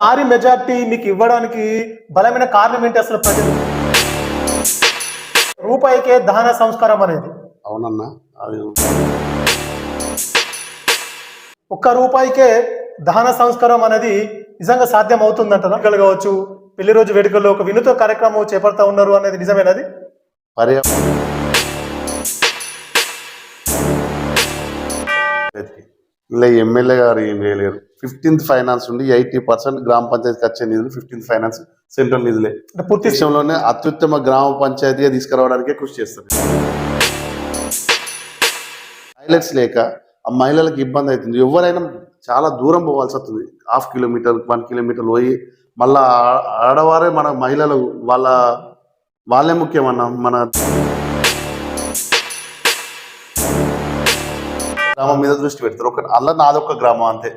భారీ మెజార్టీ మీకు ఇవ్వడానికి బలమైన కారణం ఏంటి అసలు ప్రజలు? రూపాయికే దహన సంస్కారం అనేది. అవునన్నా అది ఒక్క రూపాయికే దహన సంస్కారం అనేది నిజంగా సాధ్యం అవుతుందంటారా వేడుకలు కావచ్చు పెళ్ళి రోజు వేడుకల్లో ఒక వినూత్న కార్యక్రమం చేపడతా ఉన్నారు అనేది నిజమేనది పర్యా ఇలా ఎమ్మెల్యే గారు ఏం చేయలేరు. ఫిఫ్టీన్త్ ఫైనాన్స్ ఉండి ఎయిటీ పర్సెంట్ గ్రామ పంచాయతీకి వచ్చే నిధులు ఫిఫ్టీన్త్ ఫైనాన్స్ సెంట్రల్ నిధులే. అంటే పూర్తి దేశంలోనే అత్యుత్తమ గ్రామ పంచాయతీగా తీసుకురావడానికే కృషి చేస్తుంది టాయిలెట్స్ లేక ఆ మహిళలకు ఇబ్బంది అవుతుంది. ఎవరైనా చాలా దూరం పోవాల్సి వస్తుంది. హాఫ్ కిలోమీటర్ వన్ కిలోమీటర్ పోయి మళ్ళా ఆడవారే మన మహిళలు వాళ్ళ వాళ్ళే ముఖ్యమన్న మన గ్రామం మీద దృష్టి పెడతారు. ఒక అలా నాదొక్క గ్రామం అంతే.